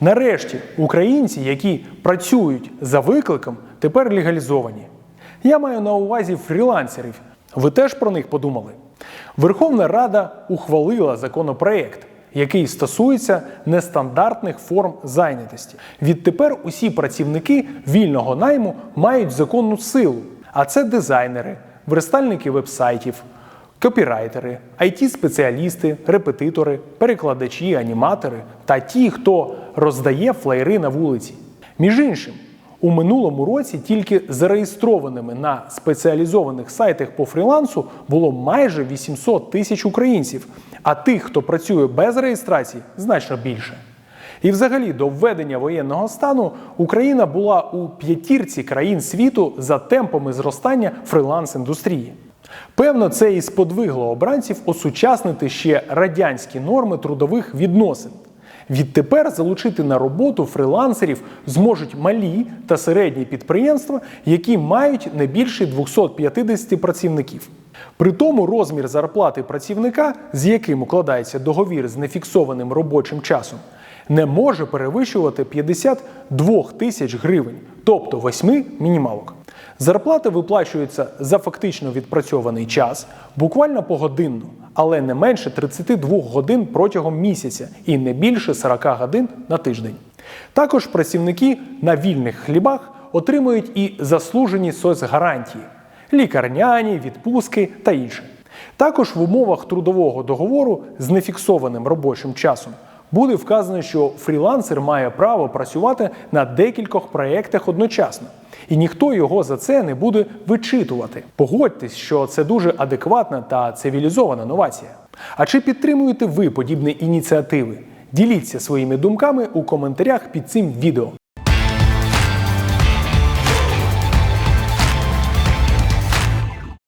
Нарешті українці, які працюють за викликом, тепер легалізовані. Я маю на увазі фрілансерів. Ви теж про них подумали? Верховна Рада ухвалила законопроект, який стосується нестандартних форм зайнятості. Відтепер усі працівники вільного найму мають законну силу, а це дизайнери, верстальники вебсайтів, копірайтери, IT-спеціалісти, репетитори, перекладачі, аніматори та ті, хто роздає флеєри на вулиці. Між іншим, у минулому році тільки зареєстрованими на спеціалізованих сайтах по фрілансу було майже 800 тисяч українців, а тих, хто працює без реєстрації, значно більше. І взагалі до введення воєнного стану Україна була у п'ятірці країн світу за темпами зростання фриланс-індустрії. Певно, це і сподвигло обранців осучаснити ще радянські норми трудових відносин. Відтепер залучити на роботу фрилансерів зможуть малі та середні підприємства, які мають не більше 250 працівників. При тому розмір зарплати працівника, з яким укладається договір з нефіксованим робочим часом, не може перевищувати 52 тисяч гривень, тобто 8 мінімалок. Зарплата виплачується за фактично відпрацьований час, буквально погодинно, але не менше 32 годин протягом місяця і не більше 40 годин на тиждень. Також працівники на вільних хлібах отримують і заслужені соцгарантії, лікарняні, відпустки та інше. Також в умовах трудового договору з нефіксованим робочим часом буде вказано, що фрілансер має право працювати на декількох проєктах одночасно, і ніхто його за це не буде вичитувати. Погодьтесь, що це дуже адекватна та цивілізована новація. А чи підтримуєте ви подібні ініціативи? Діліться своїми думками у коментарях під цим відео.